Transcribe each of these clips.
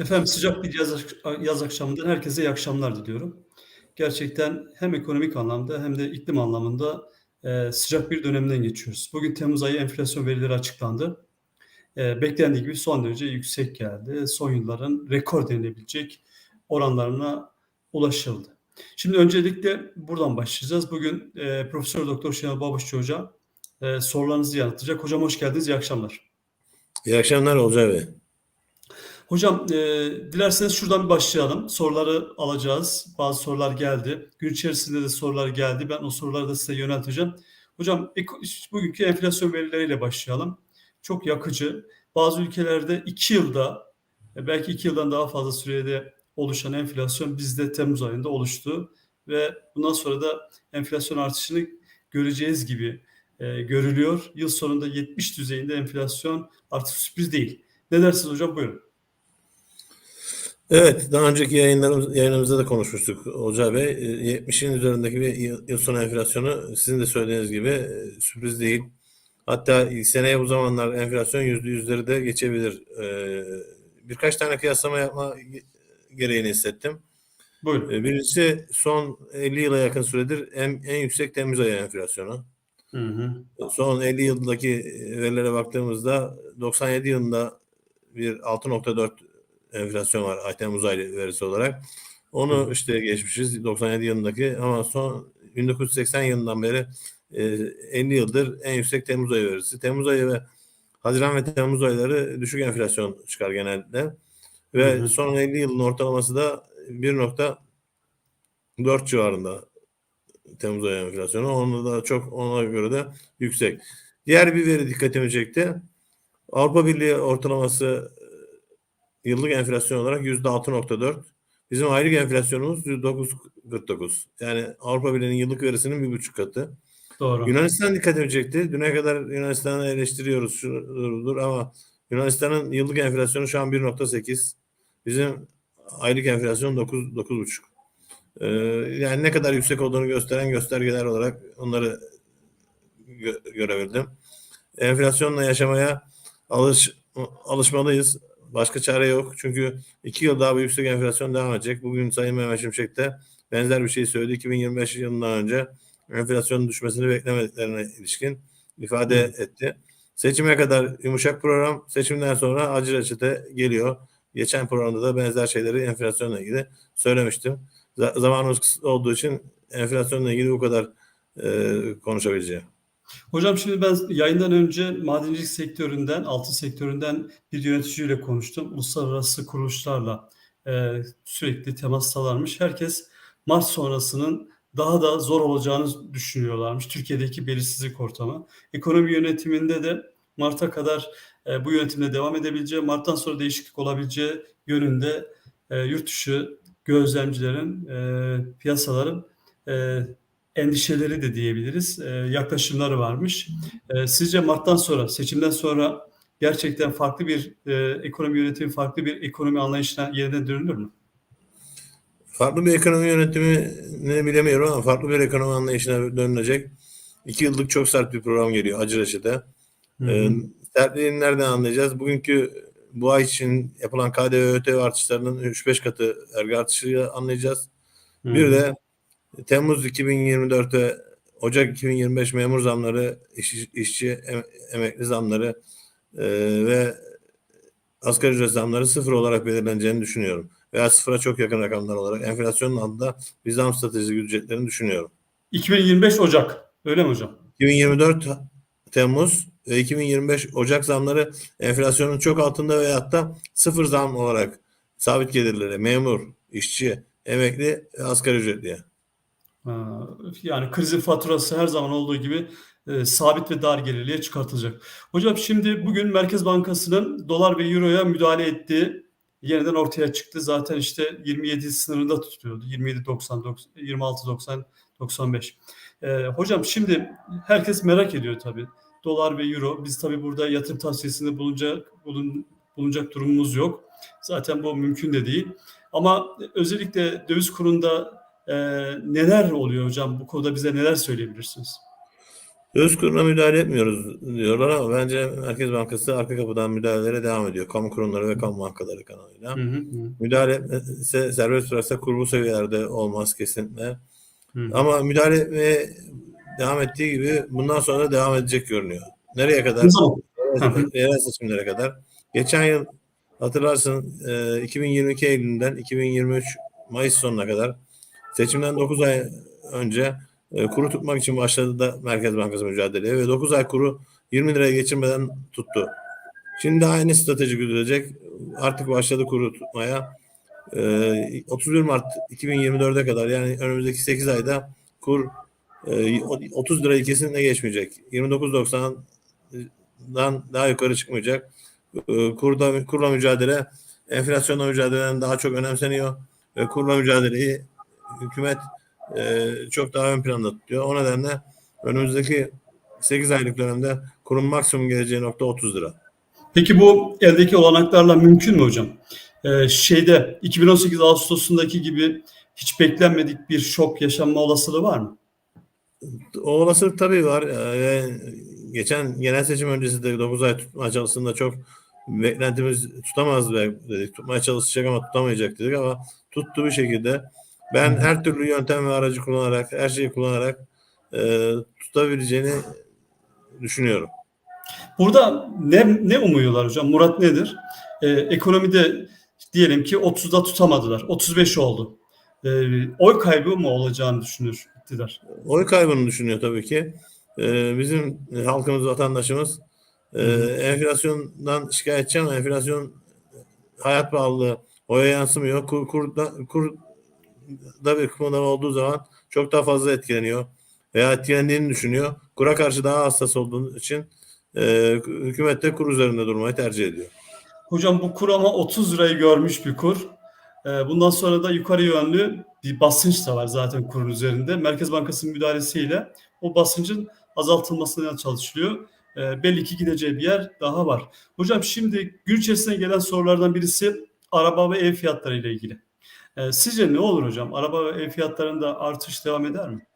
Efendim sıcak bir yaz, yaz akşamından herkese iyi akşamlar diliyorum. Gerçekten hem ekonomik anlamda hem de iklim anlamında e, sıcak bir dönemden geçiyoruz. Bugün Temmuz ayı enflasyon verileri açıklandı. E, beklendiği gibi son derece yüksek geldi. Son yılların rekor denilebilecek oranlarına ulaşıldı. Şimdi öncelikle buradan başlayacağız. Bugün e, Profesör Doktor Şenol Babuşçu Hoca e, sorularınızı yanıtlayacak. Hocam hoş geldiniz. İyi akşamlar. İyi akşamlar Olcay Bey. Hocam e, dilerseniz şuradan bir başlayalım. Soruları alacağız. Bazı sorular geldi. Gün içerisinde de sorular geldi. Ben o soruları da size yönelteceğim. Hocam bugünkü enflasyon verileriyle başlayalım. Çok yakıcı. Bazı ülkelerde iki yılda e, belki iki yıldan daha fazla sürede oluşan enflasyon bizde Temmuz ayında oluştu. Ve bundan sonra da enflasyon artışını göreceğiz gibi e, görülüyor. Yıl sonunda 70 düzeyinde enflasyon artık sürpriz değil. Ne dersiniz hocam? Buyurun. Evet, daha önceki yayınlarımız, yayınımızda da konuşmuştuk Olcay Bey. E, 70'in üzerindeki bir yıl, sonu enflasyonu sizin de söylediğiniz gibi e, sürpriz değil. Hatta seneye bu zamanlar enflasyon yüzde yüzleri de geçebilir. E, birkaç tane kıyaslama yapma gereğini hissettim. Buyurun. E, Birincisi son 50 yıla yakın süredir en, en yüksek Temmuz ayı enflasyonu. Hı hı. Son 50 yıldaki verilere baktığımızda 97 yılında bir 6.4 enflasyon var ay Temmuz ayı verisi olarak. Onu işte geçmişiz 97 yılındaki ama son 1980 yılından beri e, 50 yıldır en yüksek Temmuz ayı verisi. Temmuz ayı ve Haziran ve Temmuz ayları düşük enflasyon çıkar genelde. Ve Hı hı. son 50 yılın ortalaması da 1.4 civarında Temmuz ayı enflasyonu. Onu da çok ona göre de yüksek. Diğer bir veri dikkatimi çekti. Avrupa Birliği ortalaması yıllık enflasyon olarak yüzde 6.4. Bizim aylık enflasyonumuz yüzde 9.49. Yani Avrupa Birliği'nin yıllık verisinin bir buçuk katı. Doğru. Yunanistan dikkatimi çekti. Düne kadar Yunanistan'ı eleştiriyoruz şudur ama Yunanistan'ın yıllık enflasyonu şu an 1.8. Bizim aylık enflasyon 9 9.5. Ee, yani ne kadar yüksek olduğunu gösteren göstergeler olarak onları gö- görebildim. Enflasyonla yaşamaya alış alışmalıyız. Başka çare yok. Çünkü iki yıl daha bu yüksek enflasyon devam edecek. Bugün Sayın Mehmet Şimşek de benzer bir şey söyledi. 2025 yılından önce enflasyonun düşmesini beklemediklerine ilişkin ifade etti. Seçime kadar yumuşak program, seçimden sonra acı reçete geliyor. Geçen programda da benzer şeyleri enflasyonla ilgili söylemiştim. Z- zamanımız kısıtlı olduğu için enflasyonla ilgili bu kadar e, konuşabileceğim. Hocam şimdi ben yayından önce madencilik sektöründen, altın sektöründen bir yöneticiyle konuştum. Uluslararası kuruluşlarla e, sürekli temas sağlarmış. Herkes Mart sonrasının daha da zor olacağını düşünüyorlarmış. Türkiye'deki belirsizlik ortamı. Ekonomi yönetiminde de Mart'a kadar e, bu yönetimle devam edebileceği, Mart'tan sonra değişiklik olabileceği yönünde e, yurt dışı gözlemcilerin, e, piyasaların e, endişeleri de diyebiliriz. E, yaklaşımları varmış. E, sizce Mart'tan sonra, seçimden sonra gerçekten farklı bir e, ekonomi yönetimi, farklı bir ekonomi anlayışına yeniden dönülür mü? Farklı bir ekonomi yönetimini bilemiyorum ama farklı bir ekonomi anlayışına dönülecek. İki yıllık çok sert bir program geliyor acı reçete. Hı hı. Ee, sertliğini nereden anlayacağız? Bugünkü bu ay için yapılan KDV ÖTV artışlarının 3-5 katı vergi artışıyla anlayacağız. Hı Bir de Temmuz 2024'te Ocak 2025 memur zamları, iş, işçi em- emekli zamları e, ve asgari ücret zamları sıfır olarak belirleneceğini düşünüyorum. Veya sıfıra çok yakın rakamlar olarak enflasyonun altında bir zam stratejisi güdeceklerini düşünüyorum. 2025 Ocak. Öyle mi hocam? 2024 Temmuz ve 2025 Ocak zamları enflasyonun çok altında veyahut da sıfır zam olarak sabit gelirlere, memur, işçi, emekli ve asgari ücretliye. Ha, Yani krizin faturası her zaman olduğu gibi e, sabit ve dar gelirliğe çıkartılacak. Hocam şimdi bugün Merkez Bankası'nın dolar ve euroya müdahale ettiği yeniden ortaya çıktı. Zaten işte 27 sınırında tutuyordu. 27.90, 26.90, 95. E, hocam şimdi herkes merak ediyor tabii. Dolar ve euro. Biz tabii burada yatırım tavsiyesinde bulunacak, bulun, bulunacak durumumuz yok. Zaten bu mümkün de değil. Ama özellikle döviz kurunda ee, neler oluyor hocam? Bu konuda bize neler söyleyebilirsiniz? Döviz kuruna müdahale etmiyoruz diyorlar ama bence Merkez Bankası arka kapıdan müdahalelere devam ediyor. Kamu kurumları ve kamu bankaları kanalıyla. Hı hı, hı. Müdahale etse, serbest bıraksa kur bu seviyelerde olmaz kesinlikle. Hı. Ama müdahale etmeye devam ettiği gibi bundan sonra devam edecek görünüyor. Nereye kadar? Yerel seçimlere kadar. Geçen yıl hatırlarsın e, 2022 Eylül'den 2023 Mayıs sonuna kadar seçimden 9 ay önce e, kuru tutmak için başladı da Merkez Bankası mücadeleye ve 9 ay kuru 20 liraya geçirmeden tuttu. Şimdi aynı strateji güdülecek. Artık başladı kuru tutmaya. E, 31 Mart 2024'e kadar yani önümüzdeki 8 ayda kur e, 30 lirayı kesinlikle geçmeyecek. 29.90'dan daha yukarı çıkmayacak. E, Kurda, kurla mücadele enflasyonla mücadeleden daha çok önemseniyor. Ve kurla mücadeleyi hükümet e, çok daha ön planda tutuyor. O nedenle önümüzdeki 8 aylık dönemde kurun maksimum geleceği nokta 30 lira. Peki bu eldeki olanaklarla mümkün mü hocam? Ee, şeyde 2018 Ağustos'undaki gibi hiç beklenmedik bir şok yaşanma olasılığı var mı? O olasılık tabii var. Ee, geçen genel seçim öncesi de 9 ay tutma çalıştığında çok beklentimiz tutamaz dedik. Tutmaya çalışacak ama tutamayacak dedik ama tuttu bir şekilde. Ben her türlü yöntem ve aracı kullanarak, her şeyi kullanarak e, tutabileceğini düşünüyorum. Burada ne, ne umuyorlar hocam? Murat nedir? Ee, ekonomide diyelim ki 30'da tutamadılar. 35 oldu. Ee, oy kaybı mı olacağını düşünür iktidar? Oy kaybını düşünüyor tabii ki. Ee, bizim halkımız, vatandaşımız e, enflasyondan şikayetçi ama enflasyon hayat pahalılığı oya yansımıyor. Kur, kurda, kurda bir kımıldama olduğu zaman çok daha fazla etkileniyor. Veya etkilendiğini düşünüyor. Kura karşı daha hassas olduğu için e, hükümet de kur üzerinde durmayı tercih ediyor. Hocam bu kur ama 30 lirayı görmüş bir kur. Ee, bundan sonra da yukarı yönlü bir basınç da var zaten kurun üzerinde. Merkez Bankası'nın müdahalesiyle o basıncın azaltılmasına çalışılıyor. Ee, belli ki gideceği bir yer daha var. Hocam şimdi içerisinde gelen sorulardan birisi araba ve ev fiyatları ile ilgili. Ee, sizce ne olur hocam? Araba ve ev fiyatlarında artış devam eder mi?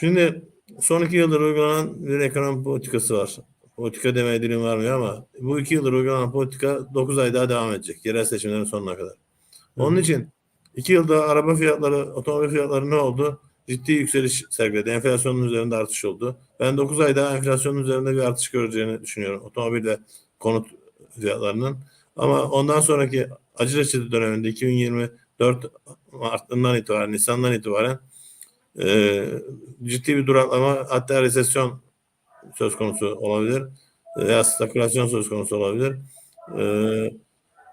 Şimdi son iki yıldır uygulanan bir ekonomi politikası var. Politika demeye dilim varmıyor ama bu iki yıldır uygulanan politika 9 ay daha devam edecek. Yerel seçimlerin sonuna kadar. Onun için iki yılda araba fiyatları, otomobil fiyatları ne oldu? Ciddi yükseliş sergiledi. Enflasyonun üzerinde artış oldu. Ben 9 ay daha enflasyonun üzerinde bir artış göreceğini düşünüyorum. Otomobil ve konut fiyatlarının. Ama ondan sonraki acı reçete döneminde 2024 Mart'ından itibaren, Nisan'dan itibaren e, ciddi bir duraklama hatta resesyon söz konusu olabilir veya stagflasyon söz konusu olabilir. E,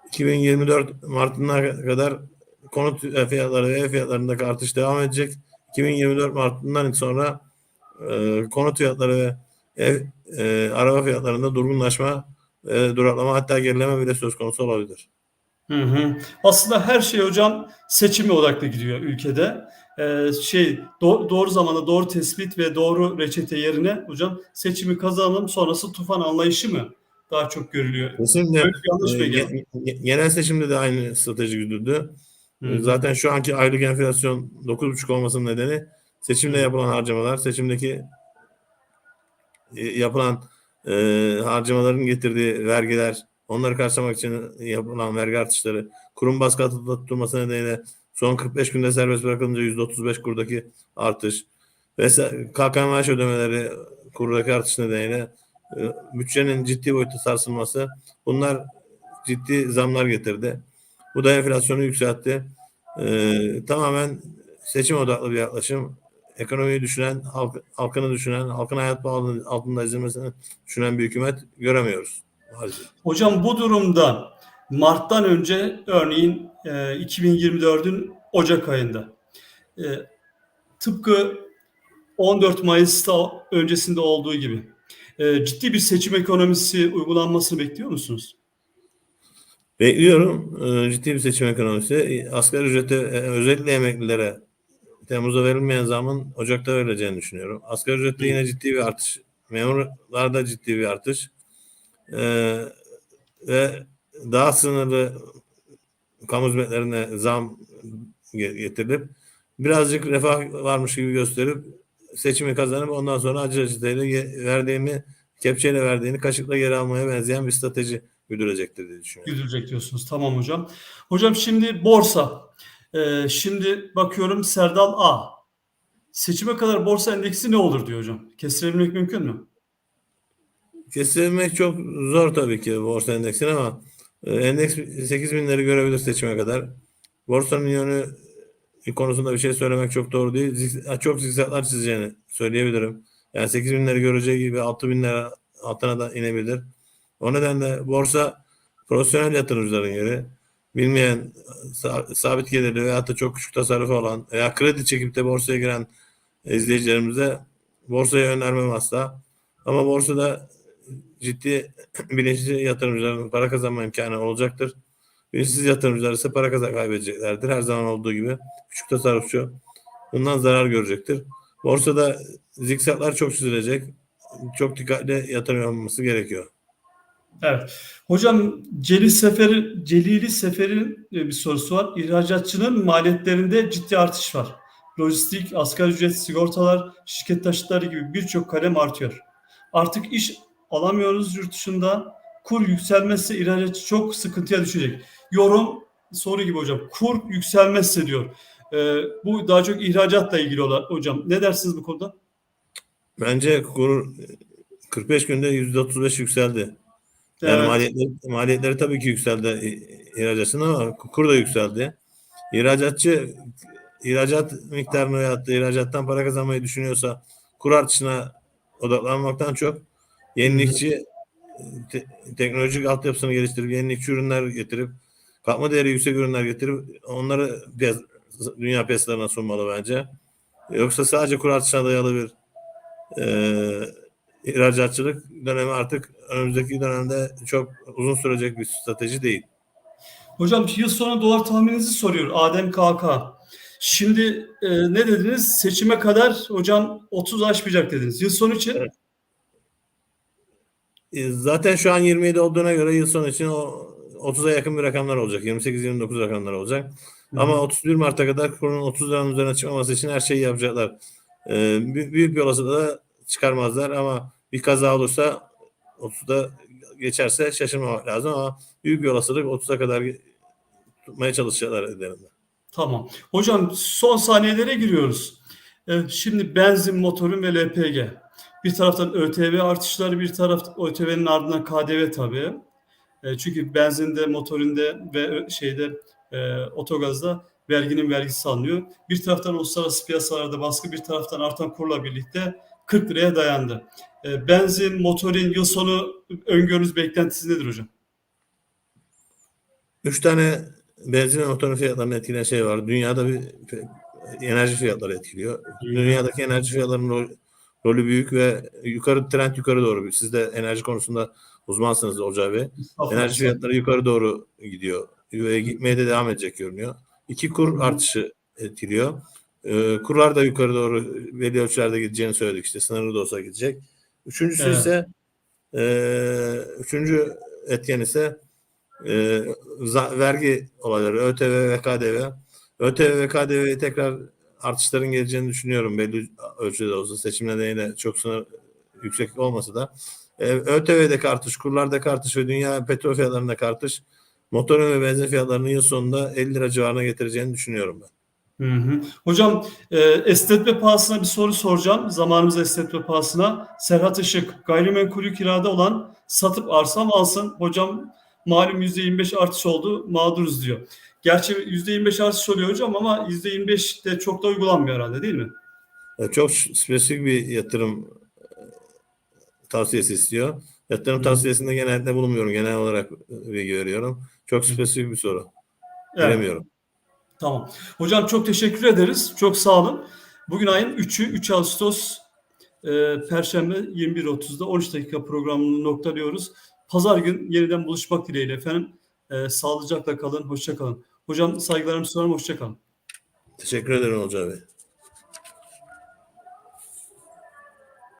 2024 Mart'ına kadar konut fiyatları ve ev fiyatlarındaki artış devam edecek. 2024 Mart'ından sonra e, konut fiyatları ve ev e, araba fiyatlarında durgunlaşma ve duraklama hatta gerileme bile söz konusu olabilir. Hı hı. Aslında her şey hocam seçime odaklı gidiyor ülkede. Ee, şey do- doğru zamanda doğru tespit ve doğru reçete yerine hocam seçimi kazanalım sonrası tufan anlayışı mı daha çok görülüyor? Kesinlikle yanlış e, bilgi. ge- ge- genel seçimde de aynı strateji güdüldü. Hı hı. Zaten şu anki aylık enflasyon 9,5 olmasının nedeni seçimde yapılan harcamalar, seçimdeki e, yapılan e, harcamaların getirdiği vergiler, onları karşılamak için yapılan vergi artışları, kurum baskı altında tutulması nedeniyle son 45 günde serbest bırakılınca %35 kurdaki artış ve KKM maaş ödemeleri kurdaki artış nedeniyle e, bütçenin ciddi boyutta sarsılması bunlar ciddi zamlar getirdi. Bu da enflasyonu yükseltti. Ee, tamamen seçim odaklı bir yaklaşım. Ekonomiyi düşünen, halk, halkını düşünen, halkın hayat pahalılığının altında ezilmesini düşünen bir hükümet göremiyoruz. Hocam bu durumda Mart'tan önce örneğin e, 2024'ün Ocak ayında e, tıpkı 14 Mayıs'ta öncesinde olduğu gibi e, ciddi bir seçim ekonomisi uygulanmasını bekliyor musunuz? Bekliyorum e, ciddi bir seçim ekonomisi. E, Asgari ücrete e, özellikle emeklilere Temmuz'da verilmeyen zamın Ocak'ta verileceğini düşünüyorum. Asgari ücrette yine ciddi bir artış. Memurlarda ciddi bir artış. E, ve daha sınırlı kamu hizmetlerine zam ge- getirilip birazcık refah varmış gibi gösterip seçimi kazanıp ondan sonra acı acıtayla ge- verdiğini kepçeyle verdiğini kaşıkla geri almaya benzeyen bir strateji güdülecektir diye düşünüyorum. Güdülecek diyorsunuz. Tamam hocam. Hocam şimdi borsa. Ee, şimdi bakıyorum Serdal A. Seçime kadar borsa endeksi ne olur diyor hocam. Kestirebilmek mümkün mü? Kesilmek çok zor tabii ki borsa endeksine ama e, endeks 8 binleri görebilir seçime kadar. Borsanın yönü konusunda bir şey söylemek çok doğru değil. Çok zikzaklar çizeceğini söyleyebilirim. Yani 8 binleri göreceği gibi 6 binler altına da inebilir. O nedenle borsa profesyonel yatırımcıların yeri. Bilmeyen sa- sabit gelirli veyahut da çok küçük tasarrufu olan veya kredi çekip de borsaya giren izleyicilerimize borsaya önermem asla. Ama borsada ciddi bilinçli yatırımcıların para kazanma imkanı olacaktır. Bilinçsiz yatırımcılar ise para kazan kaybedeceklerdir. Her zaman olduğu gibi küçük tasarrufçu bundan zarar görecektir. Borsada zikzaklar çok çizilecek. Çok dikkatli yatırım yapılması gerekiyor. Evet. Hocam Celil Sefer'i, Celili Sefer'in e, bir sorusu var. İhracatçının maliyetlerinde ciddi artış var. Lojistik, asgari ücret, sigortalar, şirket taşıtları gibi birçok kalem artıyor. Artık iş alamıyoruz yurt dışında. Kur yükselmezse ihracatçı çok sıkıntıya düşecek. Yorum soru gibi hocam. Kur yükselmezse diyor. Ee, bu daha çok ihracatla ilgili olan hocam. Ne dersiniz bu konuda? Bence kur 45 günde %35 yükseldi. Yani Evet. maliyetleri, maliyetleri tabii ki yükseldi ihracatçının ama kur da yükseldi. İhracatçı ihracat miktarını veyahut da ihracattan para kazanmayı düşünüyorsa kur artışına odaklanmaktan çok yenilikçi te- teknolojik altyapısını geliştirip yenilikçi ürünler getirip katma değeri yüksek ürünler getirip onları piyas- dünya piyasalarına sunmalı bence. Yoksa sadece kur artışına dayalı bir eee ihracatçılık dönemi artık önümüzdeki dönemde çok uzun sürecek bir strateji değil. Hocam yıl sonu dolar tahmininizi soruyor Adem KK. Şimdi e, ne dediniz? Seçime kadar hocam 30 aşmayacak dediniz. Yıl sonu için Evet. E, Zaten şu an 27 olduğuna göre yıl sonu için o 30'a yakın bir rakamlar olacak. 28-29 rakamlar olacak. Ama 31 Mart'a kadar kurun 30 liranın üzerine çıkmaması için her şeyi yapacaklar. E, bü- büyük bir olasılıkla da çıkarmazlar ama bir kaza olursa 30'da geçerse şaşırmamak lazım ama büyük bir olasılık 30'a kadar tutmaya çalışacaklar ederinde. tamam. Hocam son saniyelere giriyoruz. E, şimdi benzin, motorun ve LPG. Bir taraftan ÖTV artışları, bir taraf ÖTV'nin ardından KDV tabii. E, çünkü benzinde, motorinde ve şeyde e, otogazda verginin vergisi alınıyor. Bir taraftan uluslararası piyasalarda baskı, bir taraftan artan kurla birlikte 40 liraya dayandı. E, benzin, motorin yıl sonu öngörünüz beklentisi nedir hocam? Üç tane benzin ve motorun fiyatlarını etkileyen şey var. Dünyada bir enerji fiyatları etkiliyor. Dünyadaki enerji fiyatlarının rolü büyük ve yukarı trend yukarı doğru. Siz de enerji konusunda uzmansınız Olcay Bey. Enerji fiyatları yukarı doğru gidiyor. Ve gitmeye de devam edecek görünüyor. İki kur artışı etkiliyor. Ee, kurlar da yukarı doğru belli ölçülerde gideceğini söyledik işte. Sınırlı da olsa gidecek. Üçüncüsü Evet. ise e, üçüncü etken ise e, vergi olayları ÖTV ve KDV. ÖTV ve KDV'ye tekrar artışların geleceğini düşünüyorum belli ölçüde olsa seçim nedeniyle çok sınır yüksek olmasa da. E, ÖTV'deki artış, kurlardaki artış ve dünya petrol fiyatlarındaki artış motorun ve benzin fiyatlarını yıl sonunda 50 lira civarına getireceğini düşünüyorum ben. Hı hı. Hocam e, esnetme pahasına bir soru soracağım. Zamanımız esnetme pahasına. Serhat Işık, gayrimenkulü kirada olan satıp arsa mı alsın? Hocam malum %25 artış oldu, mağduruz diyor. Gerçi %25 artış oluyor hocam ama %25 de çok da uygulanmıyor herhalde değil mi? Çok spesifik bir yatırım e, tavsiyesi istiyor. Yatırım Hı. tavsiyesinde genelde bulunmuyorum. Genel olarak e, bilgi veriyorum. Çok spesifik bir soru. Evet. Bilemiyorum. Tamam. Hocam çok teşekkür ederiz. Çok sağ olun. Bugün ayın 3'ü, 3 Ağustos e, Perşembe 21.30'da 13 dakika programını noktalıyoruz. Pazar gün yeniden buluşmak dileğiyle efendim. E, sağlıcakla kalın, hoşça kalın. Hocam saygılarımı sunarım, hoşça kalın. Teşekkür ederim Olcay Bey.